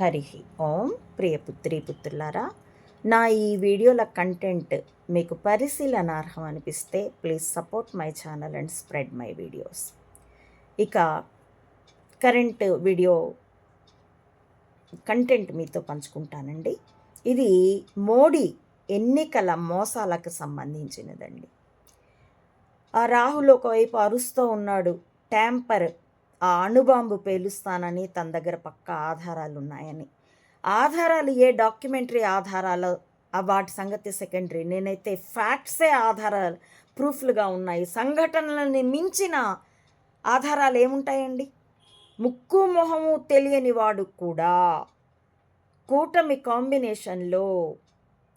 హరి ఓం ప్రియపుత్రి పుత్రులారా నా ఈ వీడియోల కంటెంట్ మీకు పరిశీలనార్హం అనిపిస్తే please support my channel and spread my videos. ఇక కరెంట్ వీడియో కంటెంట్ మీతో పంచుకుంటానండి. ఇది మోడీ ఎన్నికల మోసాలకు సంబంధించినదండి. ఆ రాహుల్ ఒకవైపు అరుస్తూ ఉన్నాడు ట్యాంపర్ ఆ అణుబాంబు పేలుస్తానని తన దగ్గర పక్క ఆధారాలు ఉన్నాయని ఆధారాలు ఏ డాక్యుమెంటరీ ఆధారాలు? వాటి సంగతి సెకండరీ. నేనైతే ఫ్యాక్ట్సే ఆధారాలు ప్రూఫ్లుగా ఉన్నాయి. సంఘటనలని మించిన ఆధారాలు ఏముంటాయండి? ముక్కు మొహము తెలియని వాడు కూడా కూటమి కాంబినేషన్లో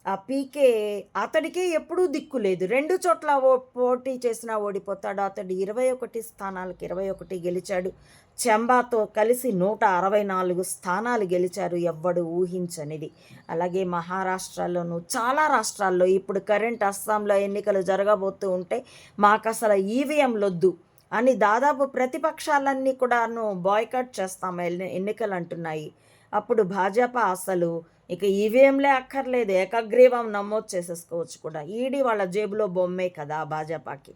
ఆ పీకే అతడికే ఎప్పుడూ దిక్కు లేదు. రెండు చోట్ల ఓ పోటీ చేసినా ఓడిపోతాడు. అతడు ఇరవై ఒకటి స్థానాలకు ఇరవై ఒకటి గెలిచాడు. చెంబాతో కలిసి నూట అరవై నాలుగు స్థానాలు గెలిచారు. ఎవ్వడు ఊహించనిది. అలాగే మహారాష్ట్రలోను చాలా రాష్ట్రాల్లో ఇప్పుడు కరెంట్ అస్సాంలో ఎన్నికలు జరగబోతూ ఉంటే మాకు అసలు ఈవీఎంలొద్దు అని దాదాపు ప్రతిపక్షాలన్నీ కూడాను బాయ్కట్ చేస్తాం. ఎన్నికలు అంటున్నాయి అప్పుడు భాజపా అసలు ఇక ఈవీఎంలే అక్కర్లేదు ఏకగ్రీవం నమోదు చేసేసుకోవచ్చు కూడా. ఈడీ వాళ్ళ జేబులో బొమ్మే కదా భాజపాకి.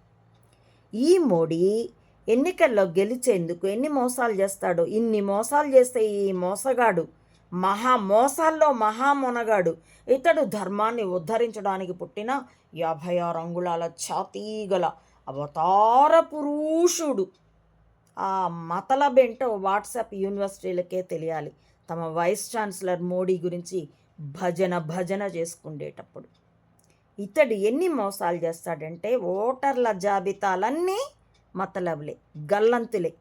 ఈ మోడీ ఎన్నికల్లో గెలిచేందుకు ఎన్ని మోసాలు చేస్తాడో ఇన్ని మోసాలు చేస్తే ఈ మోసగాడు మహా మోసాల్లో మహా మొనగాడు ఇతడు ధర్మాన్ని ఉద్ధరించడానికి పుట్టిన యాభై ఆరు అంగుళాల ఛాతీగల అవతార పురుషుడు. ఆ మతలబేంటో వాట్సాప్ యూనివర్సిటీలకే తెలియాలి. తమ వైస్ ఛాన్సలర్ మోడీ గురించి భజన భజన చేసుకుండేటప్పుడు. ఇతడు ఎన్ని మోసాలు చేస్తాడంటే ఓటర్ల జాబితాలన్నీ మతలబులే గల్లంతులే.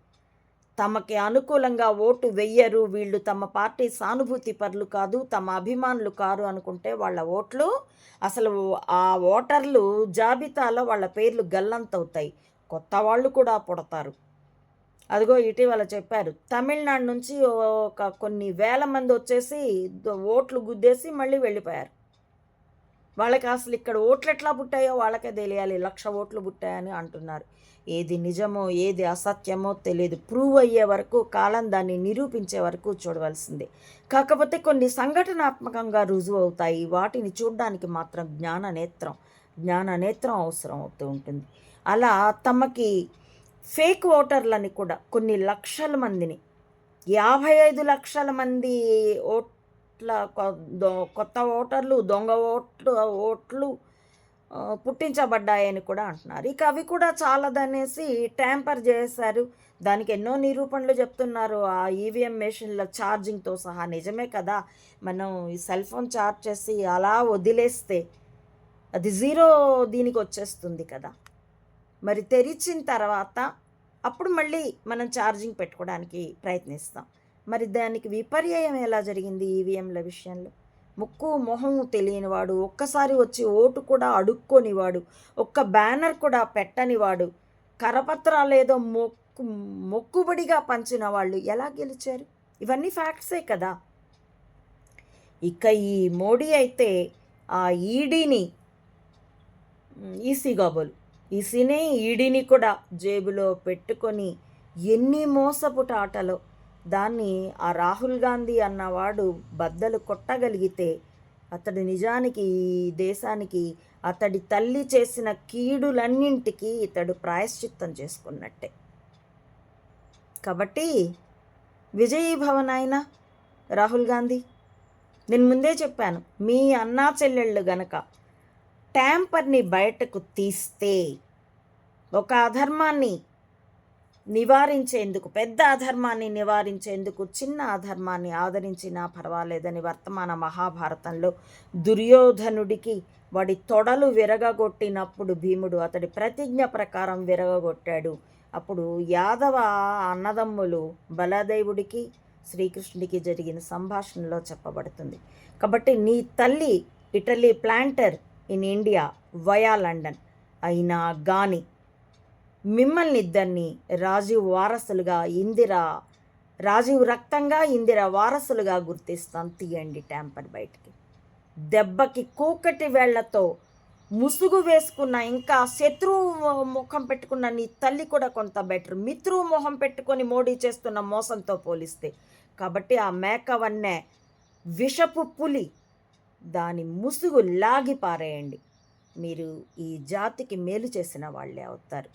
తమకి అనుకూలంగా ఓటు వెయ్యరు వీళ్ళు తమ పార్టీ సానుభూతి పరులు కాదు తమ అభిమానులు కారు అనుకుంటే వాళ్ళ ఓట్లు అసలు ఆ ఓటర్లు జాబితాలో వాళ్ళ పేర్లు గల్లంతవుతాయి. కొత్త వాళ్ళు కూడా పుడతారు. అదిగో ఇటీవల చెప్పారు. తమిళనాడు నుంచి ఒక కొన్ని వేల మంది వచ్చేసి ఓట్లు గుద్దేసి మళ్ళీ వెళ్ళిపోయారు. వాళ్ళకి అసలు ఇక్కడ ఓట్లు ఎట్లా పుట్టాయో వాళ్ళకే తెలియాలి. లక్ష ఓట్లు పుట్టాయని అంటున్నారు. ఏది నిజమో ఏది అసత్యమో తెలియదు ప్రూవ్ అయ్యే వరకు కాలం దాన్ని నిరూపించే వరకు చూడవలసిందే. కాకపోతే కొన్ని సంఘటనాత్మకంగా రుజువు అవుతాయి. వాటిని చూడడానికి మాత్రం జ్ఞాన నేత్రం జ్ఞాన నేత్రం అవసరం అవుతూ ఉంటుంది. అలా తమకి ఫేక్ ఓటర్లని కూడా కొన్ని లక్షల మందిని యాభై ఐదు లక్షల మంది ఓట్ల కొత్త ఓటర్లు దొంగ ఓట్లు ఓట్లు పుట్టించబడ్డాయని కూడా అంటున్నారు. ఇక అవి కూడా చాలదనేసి ట్యాంపర్ చేశారు. దానికి ఎన్నో నిరూపణలు చెప్తున్నారు. ఆ ఈవీఎం మెషిన్ల ఛార్జింగ్తో సహా నిజమే కదా. మనం ఈ సెల్ ఫోన్ ఛార్జ్ చేసి అలా వదిలేస్తే అది జీరో దీనికి వచ్చేస్తుంది కదా. మరి తెరిచిన తర్వాత అప్పుడు మళ్ళీ మనం ఛార్జింగ్ పెట్టుకోవడానికి ప్రయత్నిస్తాం. మరి దానికి విపర్యయం ఎలా జరిగింది ఈవీఎంల విషయంలో? ముక్కు మొహం తెలియనివాడు ఒక్కసారి వచ్చి ఓటు కూడా అడుక్కొనివాడు ఒక్క బ్యానర్ కూడా పెట్టనివాడు కరపత్రాలు ఏదో మొక్కు మొక్కుబడిగా పంచిన వాళ్ళు ఎలా గెలిచారు? ఇవన్నీ ఫ్యాక్ట్సే కదా. ఇక ఈ మోడీ అయితే ఆ ఈడీని ఈసీ కాబోలు ఇసినే ఈడిని కూడా జేబులో పెట్టుకొని ఎన్ని మోసపుట ఆటలో దాన్ని ఆ రాహుల్ గాంధీ అన్నవాడు బద్దలు కొట్టగలిగితే అతడు నిజానికి ఈ దేశానికి అతడి తల్లి చేసిన కీడులన్నింటికి ఇతడు ప్రాయశ్చిత్తం చేసుకున్నట్టే. కాబట్టి విజయీభవన్ ఆయన రాహుల్ గాంధీ. నేను ముందే చెప్పాను మీ అన్నా చెల్లెళ్ళు గనక ట్యాంపర్ని బయటకు తీస్తే ఒక అధర్మాన్ని నివారించేందుకు పెద్ద అధర్మాన్ని నివారించేందుకు చిన్న అధర్మాన్ని ఆదరించినా పర్వాలేదని వర్తమాన మహాభారతంలో దుర్యోధనుడికి వాడి తొడలు విరగగొట్టినప్పుడు భీముడు అతడి ప్రతిజ్ఞ ప్రకారం విరగగొట్టాడు. అప్పుడు యాదవ అన్నదమ్ములు బలదేవుడికి శ్రీకృష్ణుడికి జరిగిన సంభాషణలో చెప్పబడుతుంది. కాబట్టి నీ తల్లి Italy planter in India via London. అయినా గాని మిమ్మల్ని ఇద్దరిని రాజీవ్ వారసులుగా ఇందిర రాజీవ్ రక్తంగా ఇందిర వారసులుగా గుర్తిస్తాం. తీయండి ట్యాంపర్ బయటికి. దెబ్బకి కూకటి వేళ్ళతో ముసుగు వేసుకున్న ఇంకా శత్రువు ముఖం పెట్టుకున్న నీ తల్లి కూడా కొంత బెటర్. మిత్రువు మొహం పెట్టుకొని మోడీ చేస్తున్న మోసంతో పోలిస్తే. కాబట్టి ఆ మేకవన్నే విషపు పులి దాని ముసుగు లాగి పారేయండి. మీరు ఈ జాతికి మేలు చేసిన వాళ్ళే అవుతారు.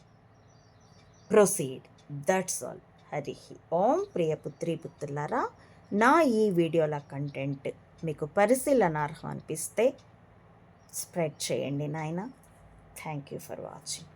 Proceed. That's all Hari Om. ప్రియ పుత్రి పుత్రులారా నా ఈ వీడియోల కంటెంట్ మీకు పరిశీలనార్హం అనిపిస్తే స్ప్రెడ్ చేయండి నాయన. Thank you for watching